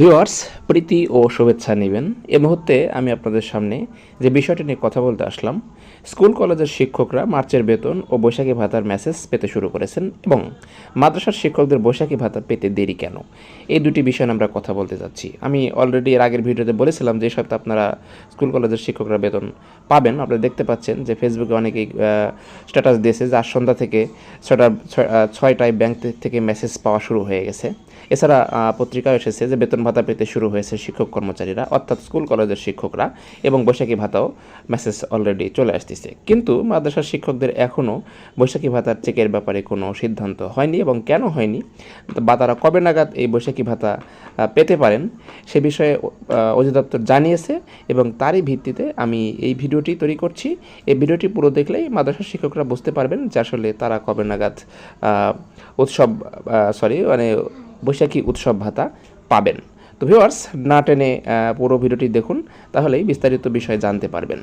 Viewers, প্রীতি ও শুভেচ্ছা নেবেন। এ মুহূর্তে আমি আপনাদের সামনে যে বিষয়টি নিয়ে কথা বলতে আসলাম স্কুল কলেজের শিক্ষকরা মার্চের বেতন ও বৈশাখী ভাতার মেসেজ পেতে শুরু করেছেন এবং মাদ্রাসার শিক্ষকদের বৈশাখী ভাতা পেতে দেরি কেন? এই দুটি বিষয় আমরা কথা বলতে যাচ্ছি। আমি অলরেডি এর আগের ভিডিওতে বলেছিলাম যে সপ্তাহে আপনারা স্কুল কলেজের শিক্ষকরা বেতন পাবেন। আপনারা দেখতে পাচ্ছেন যে ফেসবুকে অনেকেই স্ট্যাটাস দিয়েছে যে আজ সন্ধ্যা থেকে ছটা, ছয়- ছয়টায় ব্যাংক থেকে মেসেজ পাওয়া শুরু হয়ে গেছে। এছাড়া পত্রিকায় এসেছে যে বেতন ভাতা পেতে শুরু হয়েছে শিক্ষক কর্মচারীরা, অর্থাৎ স্কুল কলেজের শিক্ষকরা এবং বৈশাখী ভাতাও মেসেজ অলরেডি চলে আসতেছে কিন্তু মাদ্রাসার শিক্ষকদের এখনও বৈশাখী ভাতার চেকের ব্যাপারে কোনো সিদ্ধান্ত হয়নি এবং কেন হয়নি? বা তারা কবে নাগাদ এই বৈশাখী ভাতা পেতে পারেন? সে বিষয়ে অধিদপ্তর জানিয়েছে এবং তারই ভিত্তিতে আমি এই ভিডিওটি তৈরি করছি। এই ভিডিওটি পুরো দেখলেই মাদ্রাসার শিক্ষকরা বুঝতে পারবেন যে আসলে তারা কবে নাগাদ উৎসব সরি মানে বৈশাখী উৎসব ভাতা পাবেন। তো ভিউয়ার্স না টেনে পুরো ভিডিওটি দেখুন, তাহলেই বিস্তারিত বিষয় জানতে পারবেন।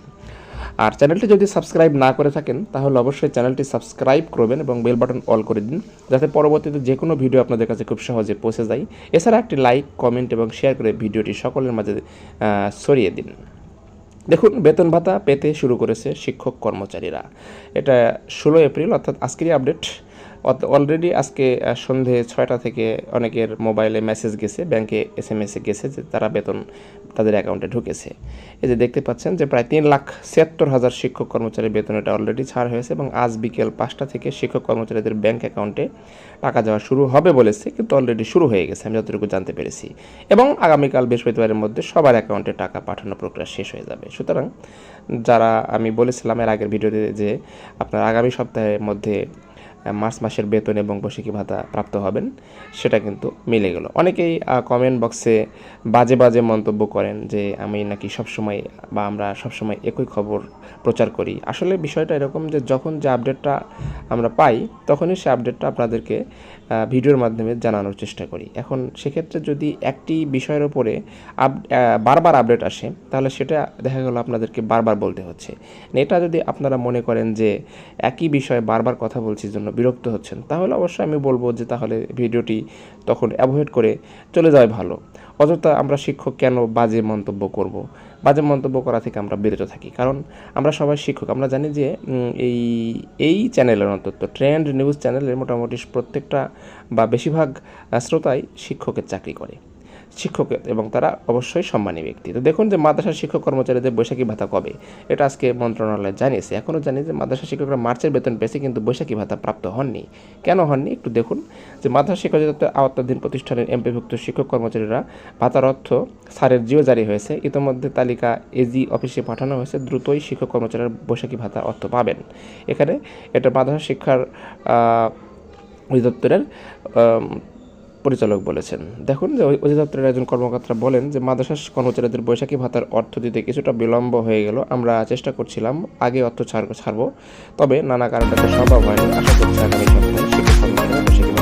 আর চ্যানেলটি যদি সাবস্ক্রাইব না করে থাকেন, তাহলে অবশ্যই চ্যানেলটি সাবস্ক্রাইব করবেন এবং বেল বাটন অল করে দিন, যাতে পরবর্তীতে যে কোনো ভিডিও আপনাদের কাছে খুব সহজে পৌঁছে যায়। এছাড়া একটি লাইক, কমেন্ট এবং শেয়ার করে ভিডিওটি সকলের মাঝে ছড়িয়ে দিন। দেখুন, বেতন ভাতা পেতে শুরু করেছে শিক্ষক কর্মচারীরা। এটা ষোলো এপ্রিল, অর্থাৎ আজকেরই আপডেট। অলরেডি আজকে সন্ধে ছয়টা থেকে অনেকের মোবাইলে মেসেজ গেছে ব্যাংকে এস এম গেছে যে তারা বেতন তাদের অ্যাকাউন্টে ঢুকেছে। এই যে দেখতে পাচ্ছেন যে প্রায় তিন লাখ ছিয়াত্তর হাজার শিক্ষক কর্মচারীর বেতন এটা অলরেডি ছাড় হয়েছে এবং আজ বিকেল পাঁচটা থেকে শিক্ষক কর্মচারীদের ব্যাংক অ্যাকাউন্টে টাকা যাওয়া শুরু হবে বলেছে, কিন্তু অলরেডি শুরু হয়ে গেছে, আমি যতটুকু জানতে পেরেছি। এবং আগামীকাল বৃহস্পতিবারের মধ্যে সবার অ্যাকাউন্টে টাকা পাঠানো প্রক্রিয়া শেষ হয়ে যাবে। সুতরাং যারা আমি বলেছিলাম এর আগের ভিডিওতে যে আপনার আগামী সপ্তাহের মধ্যে মার্চ মাসের বেতন এবং বৈশাখী ভাতা প্রাপ্ত হবেন, সেটা কিন্তু মিলে গেল। অনেকেই কমেন্ট বক্সে বাজে বাজে মন্তব্য করেন যে, আমি নাকি সবসময় বা আমরা সবসময় একই খবর প্রচার করি। আসলে বিষয়টা এরকম যে, যখন যে আপডেটটা আমরা পাই, তখনই সে আপডেটটা আপনাদেরকে ভিডিওর মাধ্যমে জানানোর চেষ্টা করি। এখন সেক্ষেত্রে যদি একটি বিষয়ের ওপরে আপ বারবার আপডেট আসে, তাহলে সেটা দেখা গেল আপনাদেরকে বারবার বলতে হচ্ছে। এটা যদি আপনারা মনে করেন যে, একই বিষয়ে বারবার কথা বলছি জন্য বিরক্ত হচ্ছেন, তাহলে অবশ্যই আমি বলব যে তাহলে ভিডিওটি তখন অ্যাভয়েড করে চলে যাওয়াই ভালো। অযথা আমরা শিক্ষক কেন বাজে মন্তব্য করব? বাজে মন্তব্য করা থেকে আমরা বিরত থাকি, কারণ আমরা সবাই শিক্ষক। আমরা জানি যে এই এই চ্যানেলের অন্তত, ট্রেন্ড নিউজ চ্যানেলের মোটামুটি প্রত্যেকটা বা বেশিরভাগ শ্রোতাই শিক্ষকের চাকরি করে। শিক্ষক এবং তারা অবশ্যই সম্মানী ব্যক্তি। তো দেখুন যে মাদ্রাসার শিক্ষক কর্মচারীদের বৈশাখী ভাতা কবে? এটা আজকে মন্ত্রণালয় জানিয়েছে। এখনও জানি যে মাদ্রাসা শিক্ষকরা মার্চের বেতন পেয়েছে কিন্তু বৈশাখী ভাতা প্রাপ্ত হননি। কেন হননি? একটু দেখুন যে মাদ্রাসা শিক্ষক অধিদপ্তর আওতাধীন প্রতিষ্ঠানের এমপিভুক্ত শিক্ষক কর্মচারীরা ভাতার অর্থ সারের জিও জারি হয়েছে। ইতোমধ্যে তালিকা এজি অফিসে পাঠানো হয়েছে। দ্রুতই শিক্ষক কর্মচারীরা বৈশাখী ভাতা অর্থ পাবেন। এখানে এটা মাদ্রাসা শিক্ষার অধিদপ্তরের পরিচালক বলেছেন। দেখুন যে অধিদপ্তরের একজন কর্মকর্তা বলেন যে মাদ্রাসা কর্মচারীদের বৈশাখী ভাতার অর্থ দিতে কিছুটা বিলম্ব হয়ে গেল। আমরা চেষ্টা করছিলাম আগে অর্থ ছাড়, ছাড়বো। তবে নানা কারণে সম্ভব হয়নি। আশা করছি আগামী সপ্তাহে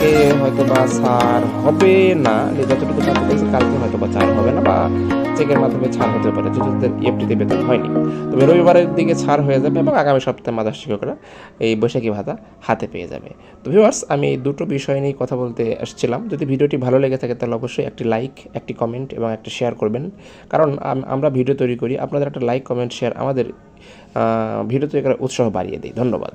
কালকে হয়তো বা ছাড় হবে না। যতটুকু জানতে পেরেছি কালকে হয়তো বা ছাড় হবে না বা চেকের মাধ্যমে ছাড় হতে পারে যদি তাদের এফটিতে বেতন হয়নি। তবে রবিবারের দিকে ছাড় হয়ে যাবে এবং আগামী সপ্তাহে মাদ্রাসা শিক্ষকরা এই বৈশাখী ভাতা হাতে পেয়ে যাবে। তো ভিউয়ার্স আমি এই দুটো বিষয় নিয়ে কথা বলতে আসছিলাম। যদি ভিডিওটি ভালো লেগে থাকে, তাহলে অবশ্যই একটি লাইক একটি কমেন্ট এবং একটি শেয়ার করবেন। কারণ আমরা ভিডিও তৈরি করি, আপনাদের একটা লাইক কমেন্ট শেয়ার আমাদের ভিডিও তৈরি করার উৎসাহ বাড়িয়ে দিই ধন্যবাদ।